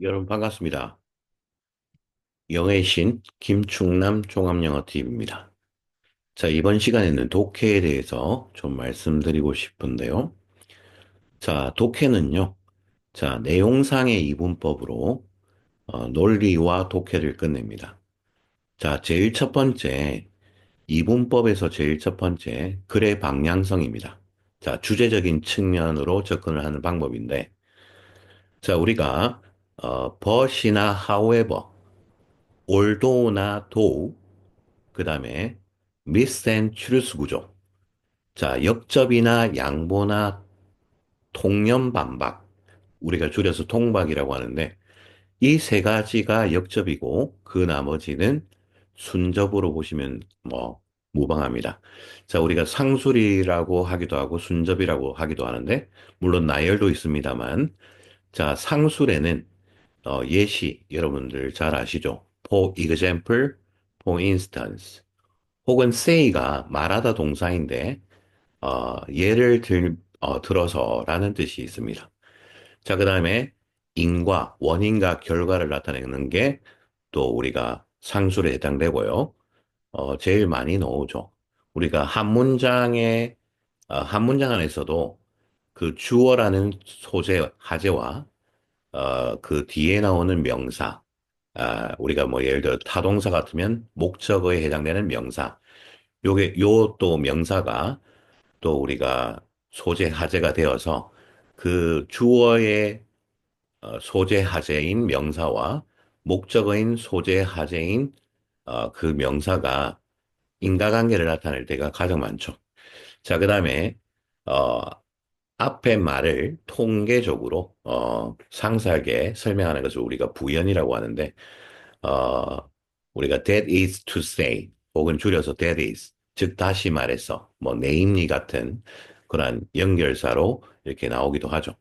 여러분 반갑습니다. 영어의 신 김충남 종합영어TV입니다. 자, 이번 시간에는 독해에 대해서 좀 말씀드리고 싶은데요. 자, 독해는요. 자, 내용상의 이분법으로 어, 논리와 독해를 끝냅니다. 자, 제일 첫 번째 이분법에서 제일 첫 번째 글의 방향성입니다. 자, 주제적인 측면으로 접근을 하는 방법인데 자, 우리가 어, but이나 however, although나 though 그 다음에 미스 앤 추르스 구조. 자, 역접이나 양보나 통념 반박. 우리가 줄여서 통박이라고 하는데 이 세 가지가 역접이고 그 나머지는 순접으로 보시면 뭐 무방합니다. 자, 우리가 상술이라고 하기도 하고 순접이라고 하기도 하는데 물론 나열도 있습니다만 자, 상술에는 어, 예시 여러분들 잘 아시죠? For example, for instance. 혹은 say가 말하다 동사인데 어, 예를 들, 어, 들어서 라는 뜻이 있습니다. 자, 그 다음에 인과 원인과 결과를 나타내는 게 또 우리가 상술에 해당되고요. 어, 제일 많이 나오죠. 우리가 한 문장에 어, 한 문장 안에서도 그 주어라는 소재, 하재와 어, 그 뒤에 나오는 명사, 아, 우리가 뭐 예를 들어 타동사 같으면 목적어에 해당되는 명사, 요게 요 또 명사가 또 우리가 소재 하재가 되어서 그 주어의 어, 소재 하재인 명사와 목적어인 소재 하재인 어, 그 명사가 인과관계를 나타낼 때가 가장 많죠. 자, 그 다음에 어, 앞에 말을 통계적으로 어, 상세하게 설명하는 것을 우리가 부연이라고 하는데 어, 우리가 that is to say 혹은 줄여서 that is 즉 다시 말해서 뭐 namely 같은 그런 연결사로 이렇게 나오기도 하죠.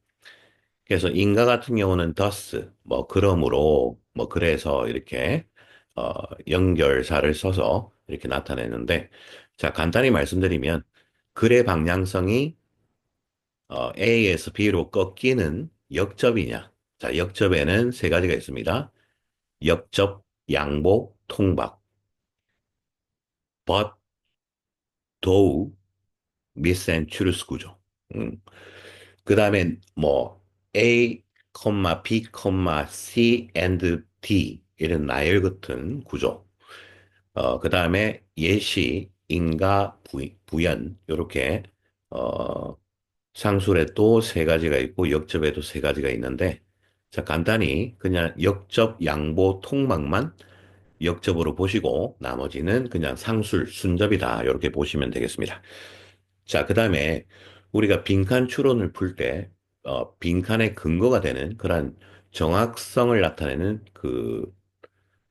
그래서 인가 같은 경우는 thus 뭐 그러므로 뭐 그래서 이렇게 어, 연결사를 써서 이렇게 나타내는데 자 간단히 말씀드리면 글의 방향성이 어, A에서 B로 꺾이는 역접이냐? 자, 역접에는 세 가지가 있습니다. 역접, 양보, 통박. but, though, miss and choose 구조. 음. 그 다음에 뭐 A, B, C and D 이런 나열 같은 구조. 어, 그 다음에 예시, 인가, 부, 부연 이렇게 어, 상술에 또세 가지가 있고 역접에도 세 가지가 있는데 자 간단히 그냥 역접, 양보, 통박만 역접으로 보시고 나머지는 그냥 상술, 순접이다 이렇게 보시면 되겠습니다. 자, 그 다음에 우리가 빈칸 추론을 풀 때, 어, 빈칸의 근거가 되는 그런 정확성을 나타내는 그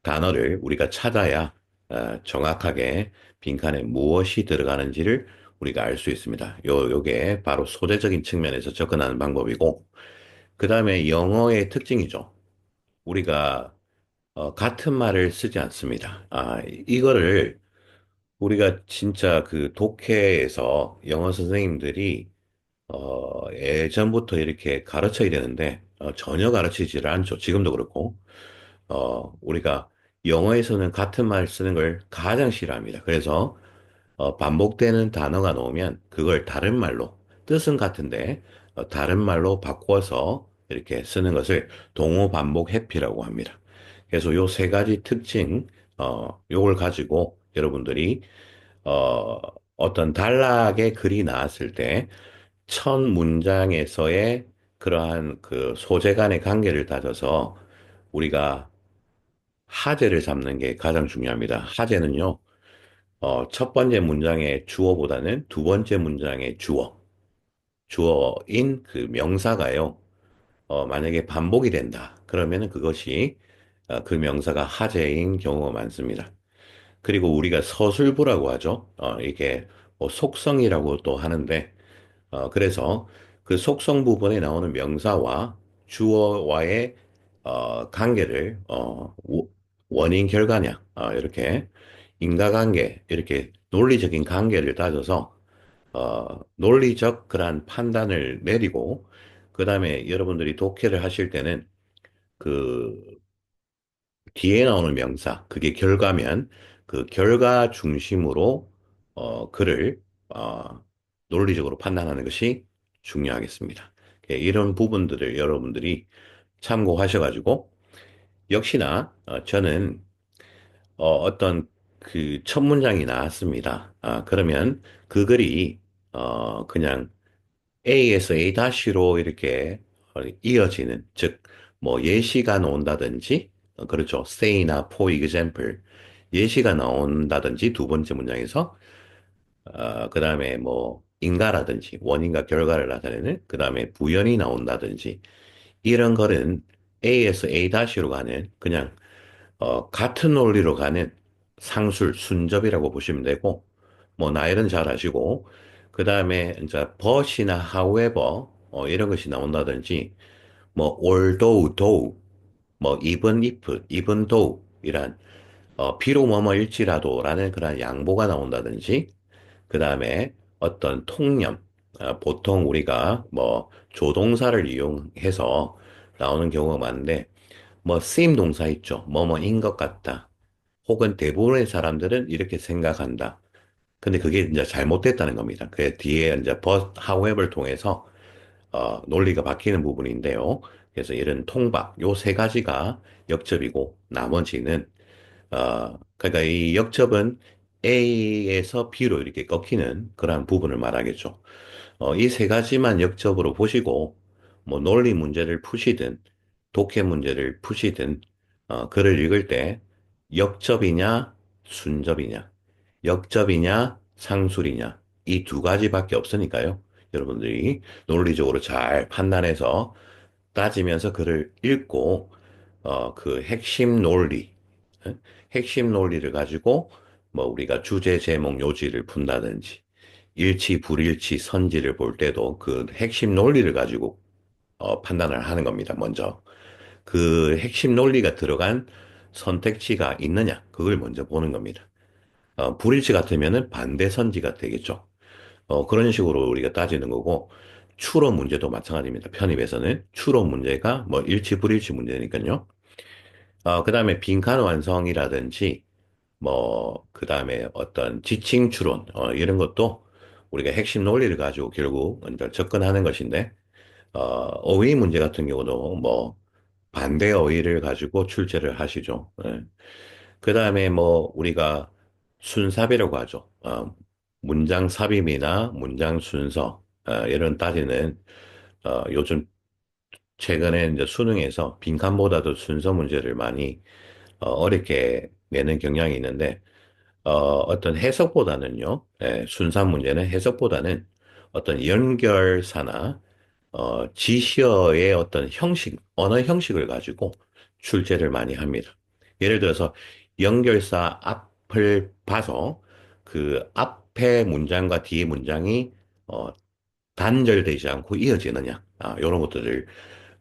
단어를 우리가 찾아야 어, 정확하게 빈칸에 무엇이 들어가는지를 우리가 알 수 있습니다. 요, 요게 바로 소재적인 측면에서 접근하는 방법이고, 그 다음에 영어의 특징이죠. 우리가 어, 같은 말을 쓰지 않습니다. 아, 이거를 우리가 진짜 그 독해에서 영어 선생님들이 어, 예전부터 이렇게 가르쳐야 되는데 어, 전혀 가르치지를 않죠. 지금도 그렇고 어, 우리가 영어에서는 같은 말 쓰는 걸 가장 싫어합니다. 그래서 어, 반복되는 단어가 나오면 그걸 다른 말로 뜻은 같은데 어, 다른 말로 바꿔서 이렇게 쓰는 것을 동호 반복 회피라고 합니다. 그래서 요 세 가지 특징 어, 요걸 가지고 여러분들이 어, 어떤 단락의 글이 나왔을 때 첫 문장에서의 그러한 그 소재 간의 관계를 따져서 우리가 하재를 잡는 게 가장 중요합니다. 하재는요, 어, 첫 번째 문장의 주어보다는 두 번째 문장의 주어, 주어인 그 명사가요, 어, 만약에 반복이 된다. 그러면 그것이 어, 그 명사가 하재인 경우가 많습니다. 그리고 우리가 서술부라고 하죠. 어, 이게 뭐 속성이라고 또 하는데, 어, 그래서 그 속성 부분에 나오는 명사와 주어와의 어, 관계를 어, 워- 원인 결과냐 어, 이렇게 인과관계 이렇게 논리적인 관계를 따져서 어, 논리적 그러한 판단을 내리고 그 다음에 여러분들이 독해를 하실 때는 그 뒤에 나오는 명사, 그게 결과면 그 결과 중심으로 어, 글을 어, 논리적으로 판단하는 것이 중요하겠습니다. 예, 이런 부분들을 여러분들이 참고하셔가지고 역시나 어, 저는 어, 떤 그 첫 문장이 나왔습니다. 아, 그러면 그 글이 어, 그냥 A에서 A-로 이렇게 어, 이어지는, 즉, 뭐 예시가 나온다든지, 어, 그렇죠. say나 for example, 예시가 나온다든지 두 번째 문장에서, 어, 그 다음에 뭐 인가라든지 원인과 결과를 나타내는, 그 다음에 부연이 나온다든지, 이런 거는 A에서 A-로 가는 그냥 어, 같은 논리로 가는 상술, 순접이라고 보시면 되고, 뭐, 나열은 잘 아시고, 그 다음에, 이제, but이나 however, 어, 이런 것이 나온다든지, 뭐, although, though, 뭐, even if, even though, 이란, 어, 비록 뭐뭐일지라도, 라는 그런 양보가 나온다든지, 그 다음에 어떤 통념, 어, 보통 우리가 뭐, 조동사를 이용해서 나오는 경우가 많은데, 뭐 쓰임 동사 있죠. 뭐뭐인 것 같다. 혹은 대부분의 사람들은 이렇게 생각한다. 근데 그게 이제 잘못됐다는 겁니다. 그 뒤에 이제 but, however 통해서 어, 논리가 바뀌는 부분인데요. 그래서 이런 통박, 요 세 가지가 역접이고 나머지는 어, 그러니까 이 역접은 A에서 B로 이렇게 꺾이는 그러한 부분을 말하겠죠. 어, 이 세 가지만 역접으로 보시고, 뭐, 논리 문제를 푸시든, 독해 문제를 푸시든, 어, 글을 읽을 때, 역접이냐, 순접이냐, 역접이냐, 상술이냐, 이 두 가지밖에 없으니까요. 여러분들이 논리적으로 잘 판단해서 따지면서 글을 읽고, 어, 그 핵심 논리, 어? 핵심 논리를 가지고, 뭐, 우리가 주제, 제목, 요지를 푼다든지, 일치, 불일치, 선지를 볼 때도 그 핵심 논리를 가지고 어, 판단을 하는 겁니다. 먼저 그 핵심 논리가 들어간 선택지가 있느냐 그걸 먼저 보는 겁니다. 어, 불일치 같으면은 반대 선지가 되겠죠. 어, 그런 식으로 우리가 따지는 거고 추론 문제도 마찬가지입니다. 편입에서는 추론 문제가 뭐 일치, 불일치 문제니까요. 어, 그 다음에 빈칸 완성이라든지 뭐, 그 다음에 어떤 지칭 추론, 어, 이런 것도 우리가 핵심 논리를 가지고 결국 접근하는 것인데, 어, 어휘 문제 같은 경우도 뭐, 반대 어휘를 가지고 출제를 하시죠. 그 다음에 뭐, 우리가 순삽이라고 하죠. 어, 문장 삽입이나 문장 순서, 어, 이런 따지는, 어, 요즘 최근에 이제 수능에서 빈칸보다도 순서 문제를 많이 어, 어렵게 내는 경향이 있는데, 어, 어떤 해석보다는요, 예, 순산 문제는 해석보다는 어떤 연결사나, 어, 지시어의 어떤 형식, 언어 형식을 가지고 출제를 많이 합니다. 예를 들어서 연결사 앞을 봐서 그 앞에 문장과 뒤에 문장이, 어, 단절되지 않고 이어지느냐, 아, 이런 것들을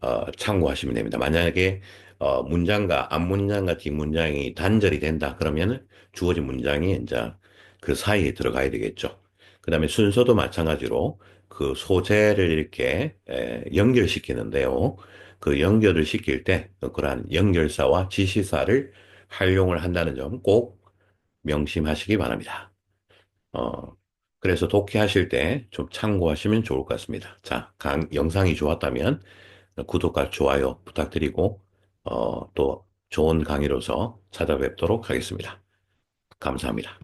어, 참고하시면 됩니다. 만약에 어, 문장과 앞 문장과 뒷 문장이 단절이 된다 그러면 주어진 문장이 이제 그 사이에 들어가야 되겠죠. 그 다음에 순서도 마찬가지로 그 소재를 이렇게 에, 연결시키는데요. 그 연결을 시킬 때 그러한 연결사와 지시사를 활용을 한다는 점 꼭 명심하시기 바랍니다. 어, 그래서 독해하실 때 좀 참고하시면 좋을 것 같습니다. 자, 강, 영상이 좋았다면 구독과 좋아요 부탁드리고, 어, 또 좋은 강의로서 찾아뵙도록 하겠습니다. 감사합니다.